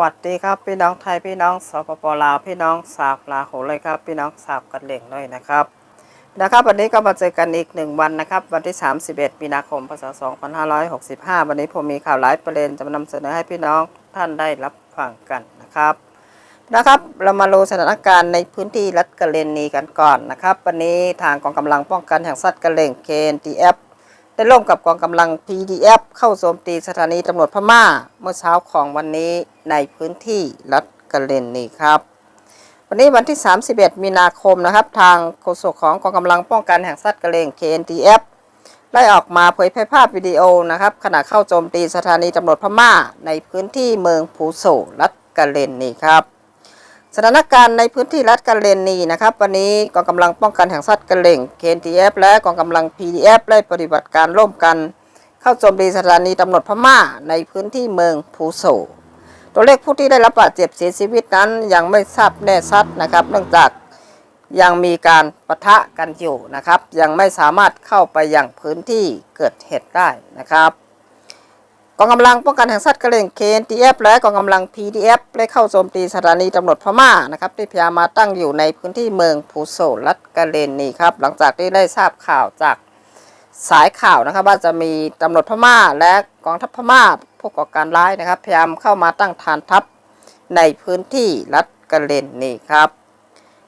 วัสดีครับพี่น้องไทยพี่น้องสปปลาวพี่น้องสาวลาโหเลยครับ พี่น้องสาวกันเหล่งด้วยนะครับนะครับ วันนี้ก็มาเจอกันอีกหนึ่งวันนะครับ วันที่ 31 มีนาคมพศ2565 วันนี้ผมมีข่าวหลายประเด็นจะมานำเสนอให้พี่น้องท่านได้รับฟังกันนะครับนะครับเรามาดูสถานการณ์ในพื้นที่รัฐกะเลนนีกันก่อนนะครับ วันนี้ทางกองกำลังป้องกันแห่งสัตว์กะเหล่ง KNTF ได้ร่วมกับกองกำลัง PDF เข้าโจมตีสถานีตำรวจพม่า เมื่อเช้าของวันนี้ในพื้นที่รัฐกะเลนนี่ครับวันนี้วันที่ 31 มีนาคมนะครับ ทางโฆษกของกองกำลังป้องกันแห่งสัตว์กะเล่ง KNTF ได้ออกมาเผยแพร่ภาพวิดีโอนะครับขณะเข้าโจมตีสถานีตำรวจพม่า ในพื้นที่เมืองภูโซรัฐกะเลนนี่ครับ สถานการณ์ในพื้นที่รัฐกะเลนีนะครับ วันนี้กองกำลังป้องกันแห่งสัตว์กะเลง KNTF และกองกำลัง PDF ได้ปฏิบัติการร่วมกัน เข้าโจมตีสถานีตำรวจพม่าในพื้นที่เมืองภูโซตัวเลขผู้ที่ได้รับบาดเจ็บเสียชีวิตนั้นยังไม่ทราบแน่ชัดนะครับ เนื่องจากยังมีการปะทะกันอยู่นะครับ ยังไม่สามารถเข้าไปยังพื้นที่เกิดเหตุได้นะครับ กองกำลังป้องกันแห่งสัตว์กระเหล่ง KNTF และกองกำลัง PDF ได้เข้าโจมตีสถานีตำรวจพม่านะครับที่พยายามมาตั้งอยู่ในพื้นที่เมืองภูโซรัฐกระเลนนี่ครับหลังจากที่ได้ทราบข่าวจากสายข่าวนะครับว่าจะมีตำรวจพม่า และกองทัพพม่าผู้ก่อการร้ายนะครับ พยายามเข้ามาตั้งฐานทัพในพื้นที่รัฐกะเลนนี่ครับ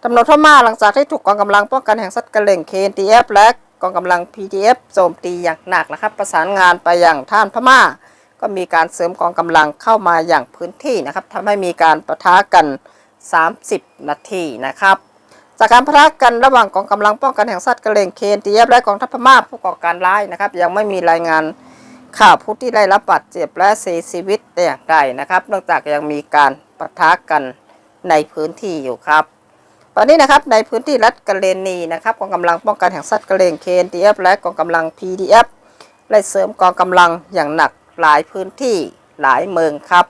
ตำรวจพม่าหลังจากที่ถูกกองกำลังป้องกันแห่งสัตว์กะเหล่ง KNTF และกองกำลัง PDF โจมตีอย่างหนักนะครับ ประสานงานไปอย่างท่านพม่า ก็มีการเสริมกองกำลังเข้ามาอย่างพื้นที่นะครับทำให้มีการประทะกัน 30 นาทีนะครับ จากการประทะกันระหว่างกองกำลังป้องกันแห่งสัตว์กระเหล่ง KNTF และกองทัพพม่าผู้ก่อการร้ายนะครับ ยังไม่มีรายงานข่าวผู้ที่ได้รับบาดเจ็บและเสียชีวิตแต่อย่างใดนะครับนองจากยังมีการประทะกันในพื้นที่อยู่ครับ ตอนนี้นะครับในพื้นที่รัฐกะเลนีนะครับกองกำลังป้องกันแห่งสัตว์กระเหล่ง KNTF และกองกำลัง PDF ได้เสริมกองกำลังอย่างหนัก หลายพื้นที่หลายเมืองครับ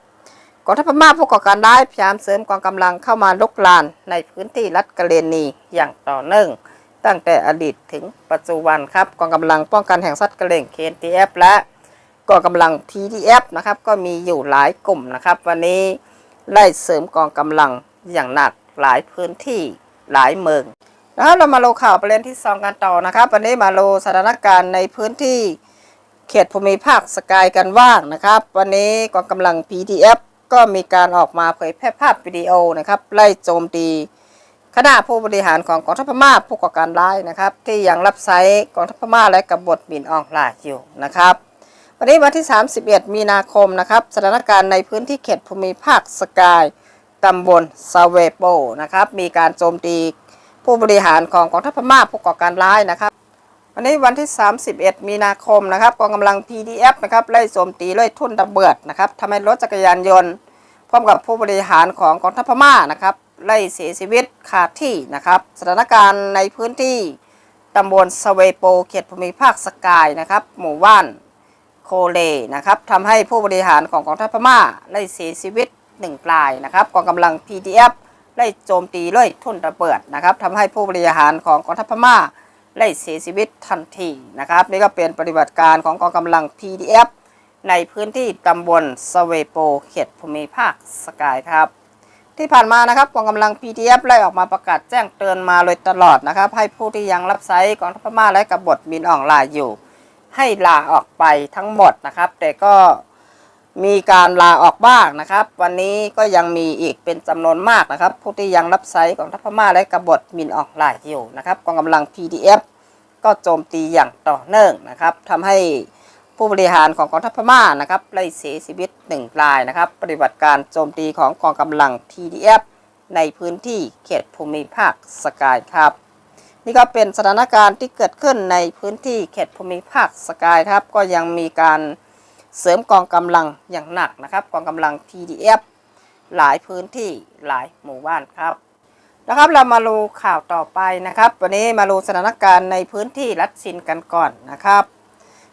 กองทัพพม่าผู้ก่อการร้ายพยายามเสริมกองกำลังเข้ามาลุกลานในพื้นที่รัฐกะเลนีอย่างต่อเนื่อง ตั้งแต่อดีตถึงปัจจุบันครับกองกำลังป้องกันแห่งสัตว์กระเหล่ง KNTF และกองกำลัง PDF นะครับก็มีอยู่หลายกลุ่มนะครับ วันนี้ไล่เสริมกองกำลังอย่างหนักหลายพื้นที่หลายเมืองแล้วเรามาโลข่าวประเด็นที่สองกันต่อนะครับ วันนี้มาโลสถานการณ์ในพื้นที่ เขตภูมิภาคสกายกันว่างนะครับ วันนี้กองกำลัง PDF ก็มีการออกมาเผยแพร่ภาพวิดีโอนะครับ ไล่โจมตีคณะผู้บริหารของกองทัพพม่าผู้ก่อการร้ายนะครับ ที่ยังรับใช้กองทัพพม่าและกบฏหมิ่นออนไลน์อยู่นะครับ วันนี้วันที่ 31 มีนาคมนะครับสถานการณ์ในพื้นที่เขตภูมิภาคสกายตำบลซาเวโปนะครับ มีการโจมตีผู้บริหารของกองทัพพม่าผู้ก่อการร้ายนะครับ วันนี้วันที่ 31 มีนาคมนะครับกองกำลัง PDF นะครับไล่โจมตีด้วยทุ่นระเบิดนะครับทำให้รถจักรยานยนต์พร้อมกับผู้บริหารของกองทัพพม่านะครับไล่เสียชีวิตคาดที่นะครับ สถานการณ์ในพื้นที่ตำบลสเวโปเขตภูมิภาคสกายนะครับหมู่บ้านโคเลนะครับทำให้ผู้บริหารของกองทัพพม่าไล่เสียชีวิตหนึ่งรายนะครับกองกำลัง PDF ไล่โจมตีด้วยทุ่นระเบิดนะครับทำให้ผู้บริหารของกองทัพพม่า ไล่เสียชีวิตทันทีนะครับนี่ก็เป็นปฏิบัติการของกองกำลัง PDF ในพื้นที่ตำบลสเวโปเขตภูมิภาคสกายครับ ที่ผ่านมานะครับกองกำลัง PDF ไล่ออกมาประกาศแจ้งเตือนมาโดยตลอดนะครับ ให้ผู้ที่ยังรับใช้กองทัพม่าและกบฏมินออนไลน์อยู่ ให้ลาออกไปทั้งหมดนะครับ แต่ก็ มีการลาออกบ้างนะครับ วันนี้ก็ยังมีอีกเป็นจำนวนมากนะครับ ผู้ที่ยังรับใช้ของทัพพม่าและกบฏมินออนไลน์อยู่นะครับกองกำลัง PDF ก็โจมตีอย่างต่อเนื่องนะครับทำให้ผู้บริหารของกองทัพพม่านะครับไล่เสียชีวิตหนึ่งรายนะครับ ปฏิบัติการโจมตีของกองกำลัง TDF ในพื้นที่เขตภูมิภาคสกายครับนี่ก็เป็นสถานการณ์ที่เกิดขึ้นในพื้นที่เขตภูมิภาคสกายครับ ก็ยังมีการ เสริมกองกำลังอย่างหนักนะครับ กองกำลัง TDF หลายพื้นที่หลายหมู่บ้านครับนะครับเรามาดูข่าวต่อไปนะครับ วันนี้มาดูสถานการณ์ในพื้นที่รัสซินกันก่อนนะครับ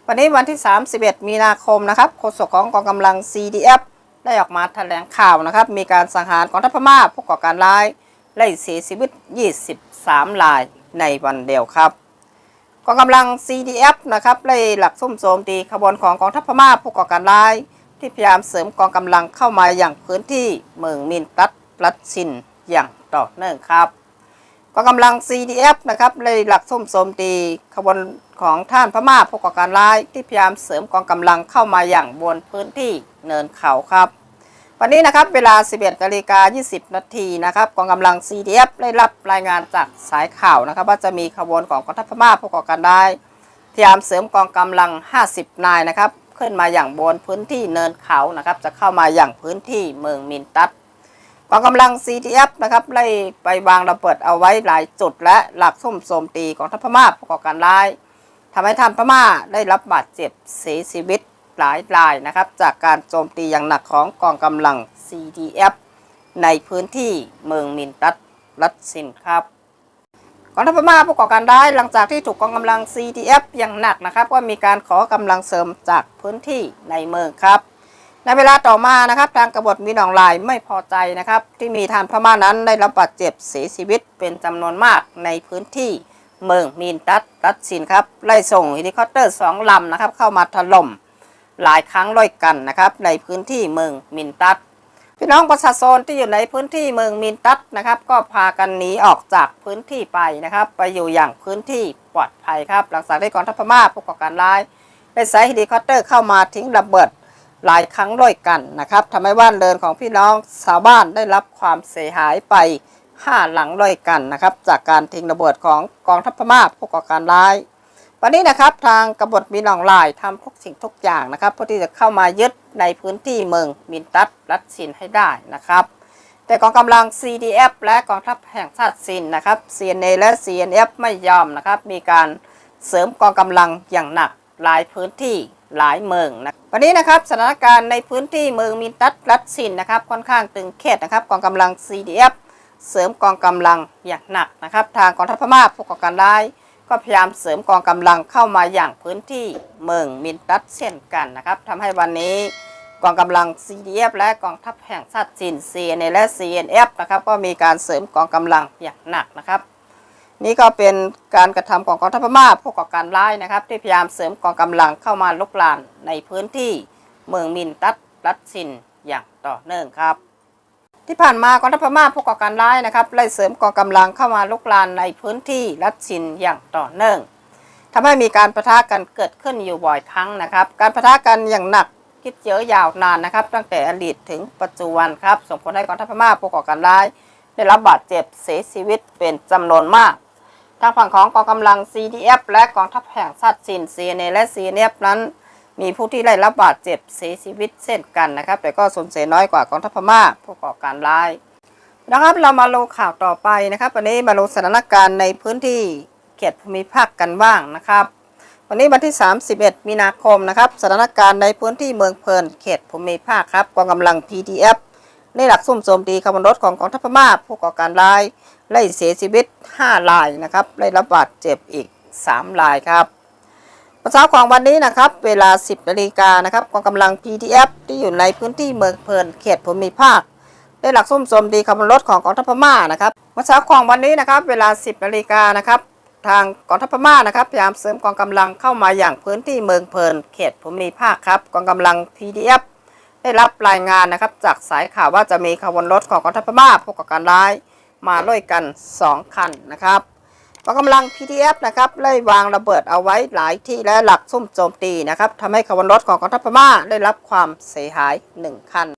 วันนี้วันที่ 31 มีนาคมนะครับโฆษกของกองกำลัง CDF ได้ออกมาแถลงข่าวนะครับ มีการสังหารกองทัพพม่าผู้ก่อการร้ายไล่เสียชีวิต 23รายในวันเดียวครับ กองกำลัง CDF นะครับไล่หลักซุ่มโจมตีขบวนของกองทัพพม่าผู้ก่อการร้าย ที่พยายามเสริมกองกำลังเข้ามาอย่างพื้นที่เมืองมินตัดรัดชินอย่างต่อเนื่องครับกองกำลัง CDF นะครับเลยหลักส้มโสมดีขบวนของท่านพม่าผู้ก่อการร้าย ที่พยายามเสริมกองกำลังเข้ามาอย่างบนพื้นที่เนินเขาครับ วันนี้นะครับเวลา 11นาฬิกา20 นาทีนะครับกองกำลัง CDF ได้รับรายงานจากสายข่าวนะครับ ว่าจะมีขบวนของกองทัพพม่าผู้ก่อการร้พยายามเสริมกองกำลัง 50 นายนะครับขึ้นมาอย่างบนพื้นที่เนินเขานะครับ จะเข้ามาอย่างพื้นที่เมืองมินตัดกองกำลัง CTF นะครับไล่ไปวางระเบิดเอาไว้หลายจุดและหลักซุ่มโจมตีของทัพพม่าประกอบการร้ายทำให้ท่านพม่าได้รับบาดเจ็บเสียชีวิต หลายรายนะครับ จากการโจมตีอย่างหนักของกองกำลัง CTF ในพื้นที่เมืองมินตัดรัสซินครับกองทัพพม่าผู้ก่อการร้ายหลังจากที่ถูกกองกำลัง CTF อย่างหนักนะครับ ก็มีการขอกำลังเสริมจากพื้นที่ในเมืองครับในเวลาต่อมานะครับทางกบฏมีหนองลายไม่พอใจนะครับ ที่มีทานพม่านั้นได้รับบาดเจ็บเสียชีวิตเป็นจำนวนมากในพื้นที่เมืองมีนตัดรัสซินครับไล่ส่งเฮลิคอปเตอร์สองลำนะครับเข้ามาถล่ม หลายครั้งร้อยกันนะครับ ในพื้นที่เมืองมินตัดพี่น้องประชาชนที่อยู่ในพื้นที่เมืองมินตัดนะครับ ก็พากันหนีออกจากพื้นที่ไปนะครับ ไปอยู่อย่างพื้นที่ปลอดภัยครับ หลังจากได้กองทัพพม่าผู้ก่อการร้ายได้ใช้เฮลิคอปเตอร์เข้ามาทิ้งระเบิดหลายครั้งด้วยกันนะครับทำให้บ้านเรือนของพี่น้องชาวบ้านได้รับความเสียหายไปห้าหลังด้วยกันนะครับ จากการทิ้งระเบิดของกองทัพพม่าผู้ก่อการร้าย วันนี้นะครับทางกบฏมีนองลายทำทุกสิ่งทุกอย่างนะครับเพื่อที่จะเข้ามายึดในพื้นที่เมืองมินตัดรัสซินให้ได้นะครับ แต่กองกำลัง CDF และกองทัพแห่งชาติซินนะครับ CNA และ CNF ไม่ยอมนะครับ มีการเสริมกองกำลังอย่างหนักหลายพื้นที่หลายเมืองนะวันนี้นะครับสถานการณ์ในพื้นที่เมืองมินตัดรัสซินนะครับค่อนข้างตึงเครียดนะครับกองกำลัง CDF เสริมกองกำลังอย่างหนักนะครับ ทางกองทัพพม่าผู้ก่อการร้าย ก็พยายามเสริมกองกำลังเข้ามาอย่างพื้นที่เมืองมินตัดเช่นกันนะครับทำให้วันนี้กองกำลัง CDF และกองทัพแห่งชาติจีน CNA และ CNF นะครับก็มีการเสริมกองกำลังอย่างหนักนะครับ นี่ก็เป็นการกระทำของกองทัพพม่าผู้ก่อการร้ายนะครับ ที่พยายามเสริมกองกำลังเข้ามาลุกลานในพื้นที่เมืองมินตัดรัสซินอย่างต่อเนื่องครับ ที่ผ่านมา กองทัพพม่าผู้ก่อการร้ายนะครับไล่เสริมกองกำลังเข้ามาลุกลานในพื้นที่รัสชินอย่างต่อเนื่องทำให้มีการประทะกันเกิดขึ้นอยู่บ่อยครั้งนะครับ การประทะกันอย่างหนักคิดเยอะยาวนานนะครับ ตั้งแต่อดีตถึงปัจจุบันครับส่งผลให้กองทัพพม่าผู้ก่อการร้าย ได้รับบาดเจ็บเสียชีวิตเป็นจำนวนมากทางฝั่งของกองกำลัง CDF และกองทัพแห่งชาติจีน CNA และ CNF นั้น มีผู้ที่ได้รับบาดเจ็บเสียชีวิตเช่นกันนะครับ แต่ก็สูญเสียน้อยกว่ากองทัพพม่าผู้ก่อการร้ายนะครับ เรามาลงข่าวต่อไปนะครับ วันนี้มาลงสถานการณ์ในพื้นที่เขตภูมิภาคกันบ้างนะครับ วันนี้วันที่ 31 มีนาคมนะครับ สถานการณ์ในพื้นที่เมืองเพลินเขตภูมิภาคครับกองกำลัง PDF ได้หลักซุ่มโจมตีขบวนรถของกองทัพพม่าผู้ก่อการร้ายไล่เสียชีวิต 5 รายนะครับ ได้รับบาดเจ็บอีก 3 รายครับ ประชาของวันนี้นะครับ เวลา 10นาฬิกานะครับกองกำลัง PDF ที่อยู่ในพื้นที่เมืองเพลินเขตภูมิภาค ได้หลักซุ่มโจมตีขบวนรถของกองทัพพม่านะครับเมื่อเช้าของวันนี้นะครับ เวลา 10นาฬิกานะครับทางกองทัพพม่านะครับพยายามเสริมกองกำลังเข้ามาอย่างพื้นที่เมืองเพลินเขตภูมิภาคครับกองกำลัง PDF ได้รับรายงานนะครับ จากสายข่าวว่าจะมีขบวนรถของกองทัพพม่าผู้ก่อการร้ายมาด้วยกัน 2 คันนะครับ กองกำลัง PDF นะครับได้วางระเบิดเอาไว้หลายที่และหลักซุ่มโจมตีนะครับทำให้ขบวนรถของกองทัพพม่าได้รับความเสียหาย 1 คัน